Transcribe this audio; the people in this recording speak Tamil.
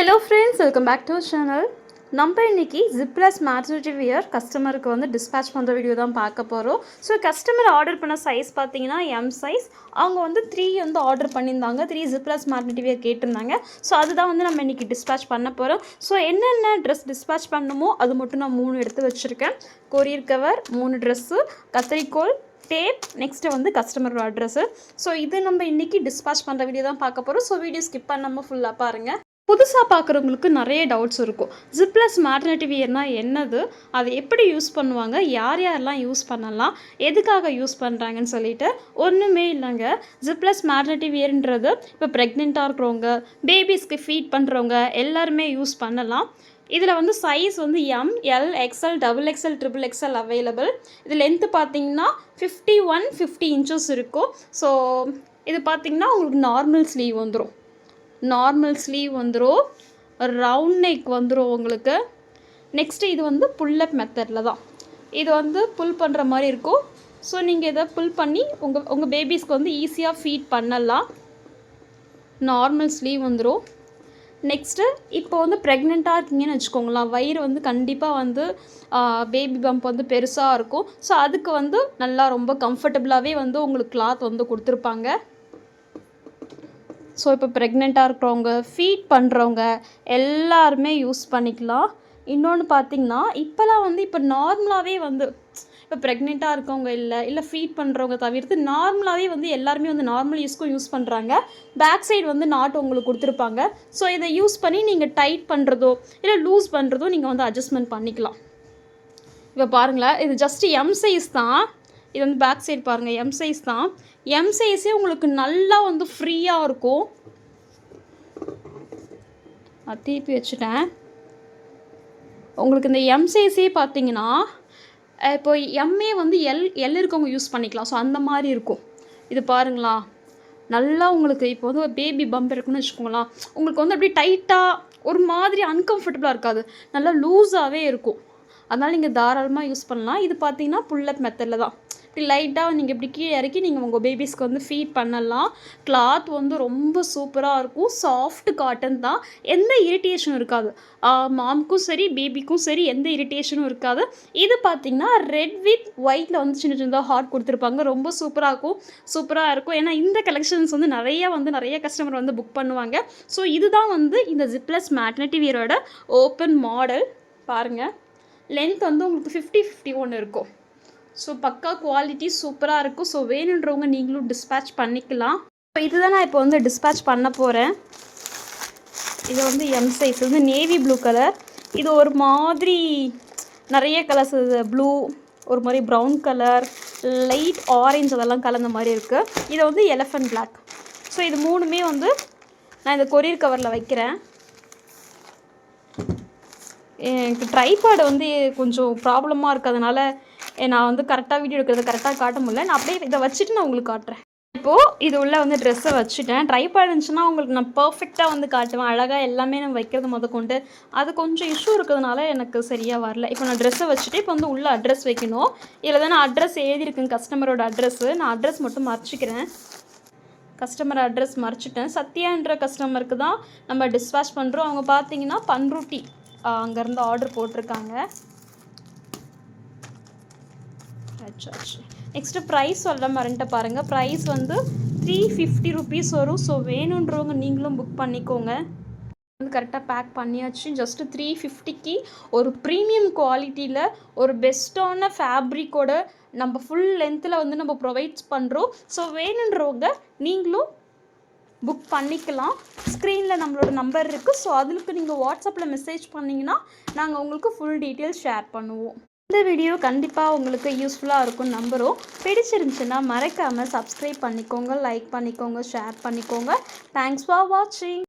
Hello friends welcome back to channel நம்ம இன்னைக்கு ஜிப்லஸ் மேட்ரிட்டி வியர் கஸ்டமருக்கு வந்து டிஸ்பேச் பண்ணுற வீடியோ தான் பார்க்க போகிறோம் ஸோ கஸ்டமர் ஆர்டர் பண்ண சைஸ் பார்த்தீங்கன்னா எம் சைஸ் அவங்க வந்து த்ரீ வந்து ஆர்டர் பண்ணியிருந்தாங்க. த்ரீ ஜிப்ளஸ் மேட்ரிட்டி வியர் கேட்டிருந்தாங்க. ஸோ அதுதான் வந்து நம்ம இன்றைக்கி டிஸ்பேச் பண்ண போகிறோம் ஸோ என்னென்ன ட்ரெஸ் டிஸ்பேச் பண்ணணுமோ அது மட்டும் நான் மூணு எடுத்து வச்சுருக்கேன். கொரியர் கவர் மூணு ட்ரெஸ்ஸு கத்திரிக்கோள் டேப் நெக்ஸ்ட்டு வந்து கஸ்டமரோட அட்ரஸ்ஸு ஸோ இது நம்ம இன்றைக்கி டிஸ்பேச் பண்ணுற வீடியோ தான் பார்க்க போகிறோம் ஸோ வீடியோ ஸ்கிப் பண்ணாமல் ஃபுல்லாக பாருங்கள் புதுசாக பார்க்குறவங்களுக்கு நிறைய டவுட்ஸ் இருக்கும். ஜிப்லஸ் மேட்டர்னிட்டி வியர்னால் என்னது? அதை எப்படி யூஸ் பண்ணுவாங்க? யார் யாரெல்லாம் யூஸ் பண்ணலாம்? எதுக்காக யூஸ் பண்ணுறாங்கன்னு சொல்லிட்டு ஒன்றுமே இல்லைங்க. ஜிப்லஸ் மேட்டர்னிட்டி வியர்ன்றது இப்போ ப்ரெக்னெண்ட்டாக இருக்கிறவங்க பேபிஸ்க்கு ஃபீட் பண்ணுறவங்க எல்லாருமே யூஸ் பண்ணலாம். இதில் வந்து சைஸ் வந்து M L XL double XL triple XL available இது லென்த்து பார்த்தீங்கன்னா ஃபிஃப்டி ஒன் ஃபிஃப்டி இன்ச்சஸ் இருக்கும். ஸோ இது பார்த்தீங்கன்னா உங்களுக்கு நார்மல் ஸ்லீவ் வந்துடும் நார்மல் ஸ்லீவ் வந்துடும் ரவுண்ட் நெக் வந்துடும் உங்களுக்கு. நெக்ஸ்ட்டு இது வந்து புல்லப் மெத்தடில் தான். இது வந்து புல் பண்ணுற மாதிரி இருக்கும். ஸோ நீங்கள் இதை புல் பண்ணி உங்கள் உங்கள் பேபிஸ்க்கு வந்து ஈஸியாக ஃபீட் பண்ணலாம். நார்மல் ஸ்லீவ் வந்துடும் நெக்ஸ்ட்டு இப்போ வந்து ப்ரெக்னெண்ட்டாக இருக்கீங்கன்னு வச்சுக்கோங்களேன். வயிறு வந்து கண்டிப்பாக வந்து பேபி பம்ப் வந்து பெருசாக இருக்கும். ஸோ அதுக்கு வந்து நல்லா ரொம்ப கம்ஃபர்டபுளாகவே வந்து உங்களுக்கு கிளாத் வந்து கொடுத்துருப்பாங்க. ஸோ இப்போ ப்ரெக்னெண்ட்டாக இருக்கிறவங்க ஃபீட் பண்ணுறவங்க எல்லாருமே யூஸ் பண்ணிக்கலாம். இன்னொன்று பார்த்தீங்கன்னா இப்போலாம் வந்து இப்போ நார்மலாகவே வந்து இப்போ ப்ரெக்னெண்ட்டாக இருக்கவங்க இல்லை இல்லை ஃபீட் பண்ணுறவங்க தவிர்த்து நார்மலாகவே வந்து எல்லாருமே வந்து நார்மல் யூஸ்க்கும் யூஸ் பண்ணுறாங்க பேக் சைடு வந்து நாட் உங்களுக்கு கொடுத்துருப்பாங்க. ஸோ இதை யூஸ் பண்ணி நீங்கள் டைட் பண்ணுறதோ இல்லை லூஸ் பண்ணுறதோ நீங்கள் வந்து அட்ஜஸ்ட்மெண்ட் பண்ணிக்கலாம். இப்போ பாருங்களேன் இது ஜஸ்ட் எம் சைஸ் தான். இது வந்து பேக் சைடு பாருங்கள் எம் சைஸ் தான். எம் சைஸே உங்களுக்கு நல்லா வந்து ஃப்ரீயாக இருக்கும். நான் திருப்பி வச்சுட்டேன். உங்களுக்கு இந்த எம் சைஸே பார்த்தீங்கன்னா இப்போ எம்ஏ வந்து எல் எல் இருக்கவங்க யூஸ் பண்ணிக்கலாம். ஸோ அந்த மாதிரி இருக்கும். இது பாருங்களா. நல்லா உங்களுக்கு இப்போ வந்து ஒரு பேபி பம்ப் இருக்குன்னு வச்சுக்கோங்களேன். உங்களுக்கு வந்து அப்படியே டைட்டாக ஒரு மாதிரி அன்கம்ஃபர்டபுளாக இருக்காது. நல்லா லூஸாகவே இருக்கும். அதனால் நீங்கள் தாராளமாக யூஸ் பண்ணலாம். இது பார்த்தீங்கன்னா புல்லப் மெத்தடில் தான். இப்படி லைட்டாக நீங்கள் இப்படி கீழே இறக்கி நீங்கள் உங்கள் பேபிஸ்க்கு வந்து ஃபீட் பண்ணலாம். கிளாத் வந்து ரொம்ப சூப்பராக இருக்கும். சாஃப்ட் காட்டன் தான். எந்த இரிட்டேஷனும் இருக்காது. மாம்க்கும் சரி பேபிக்கும் சரி எந்த இரிட்டேஷனும் இருக்காது. இது பார்த்தீங்கன்னா ரெட் வித் ஒயிட்டில் வந்து சின்ன சின்னதாக ஹார்ட் கொடுத்துருப்பாங்க. ரொம்ப சூப்பராக இருக்கும். சூப்பராக இருக்கும். ஏன்னா இந்த கலெக்ஷன்ஸ் வந்து நிறைய வந்து நிறைய கஸ்டமர் வந்து புக் பண்ணுவாங்க. ஸோ இதுதான் வந்து இந்த ஜிப்ளஸ் மேட்னட்டி வியரோட ஓப்பன் மாடல் பாருங்கள் லென்த் வந்து உங்களுக்கு ஃபிஃப்டி ஃபிஃப்டி ஒன்று இருக்கும். ஸோ பக்கா குவாலிட்டி சூப்பராக இருக்கும். ஸோ வேணுன்றவங்க நீங்களும் டிஸ்பேச் பண்ணிக்கலாம். இப்போ இதுதான் நான் இப்போ வந்து டிஸ்பேச் பண்ண போகிறேன் இது வந்து எம் சைஸ் வந்து நேவி ப்ளூ கலர் இது ஒரு மாதிரி நிறைய கலர்ஸ் இது ப்ளூ ஒரு மாதிரி ப்ரௌன் கலர் லைட் ஆரஞ்சு அதெல்லாம் கலந்த மாதிரி இருக்குது இதை வந்து எலஃபண்ட் பிளாக் ஸோ இது மூணுமே வந்து நான் இந்த கொரியர் கவரில் வைக்கிறேன். எனக்கு ட்ரைபேடு வந்து கொஞ்சம் ப்ராப்ளமாக இருக்கிறதுனால நான் வந்து கரெக்டாக வீடியோ எடுக்கிறது கரெக்டாக காட்ட முடியல. நான் அப்படியே இதை வச்சுட்டு நான் உங்களுக்கு காட்டுறேன். இப்போது இது உள்ளே வந்து ட்ரெஸ்ஸை வச்சுட்டேன். ட்ரை இருந்துச்சுன்னா உங்களுக்கு நான் பர்ஃபெக்டாக வந்து காட்டுவேன். அழகாக எல்லாமே நான் வைக்கிறது முத கொண்டு அது கொஞ்சம் இஷ்யூ இருக்கிறதுனால எனக்கு சரியாக வரல. இப்போ நான் ட்ரெஸ்ஸை வச்சுட்டு இப்போ வந்து உள்ளே அட்ரஸ் வைக்கணும். இதில் தான் நான் அட்ரஸ் எழுதியிருக்கேன் கஸ்டமரோட அட்ரஸ்ஸு நான் அட்ரஸ் மட்டும் மறைச்சிக்கிறேன். Customer address மறைச்சிட்டேன். சத்யான்ற கஸ்டமருக்கு தான் நம்ம டிஸ்வாஷ் பண்ணுறோம் அவங்க பார்த்தீங்கன்னா பன்ருட்டி அங்கேருந்து ஆர்டர் போட்டிருக்காங்க. நெக்ஸ்ட்டு ப்ரைஸ் சொல்ல மறந்துட்டு பாருங்கள் ப்ரைஸ் வந்து த்ரீ ஃபிஃப்டி ருபீஸ் வரும். ஸோ வேணுன்றவங்க நீங்களும் புக் பண்ணிக்கோங்க. வந்து கரெக்டாக பேக் பண்ணியாச்சு. ஜஸ்ட்டு த்ரீ ஃபிஃப்டிக்கு ஒரு ப்ரீமியம் குவாலிட்டியில் ஒரு பெஸ்ட்டான ஃபேப்ரிக்கோட நம்ம ஃபுல் லென்த்தில் வந்து நம்ம ப்ரொவைட்ஸ் பண்ணுறோம் ஸோ வேணுன்றவங்க நீங்களும் புக் பண்ணிக்கலாம். ஸ்க்ரீனில் நம்மளோட நம்பர் இருக்குது ஸோ அதுக்கு நீங்கள் வாட்ஸ்அப்பில் மெசேஜ் பண்ணிங்கன்னா நாங்கள் உங்களுக்கு ஃபுல் டீட்டெயில்ஸ் ஷேர் பண்ணுவோம். இந்த வீடியோ கண்டிப்பாக உங்களுக்கு யூஸ்ஃபுல்லாக இருக்கும்னு நம்புகிறோம் பிடிச்சிருந்துச்சுன்னா மறக்காமல் சப்ஸ்கிரைப் பண்ணிக்கோங்க லைக் பண்ணிக்கோங்க ஷேர் பண்ணிக்கோங்க. தேங்க்ஸ் ஃபார் வாட்சிங்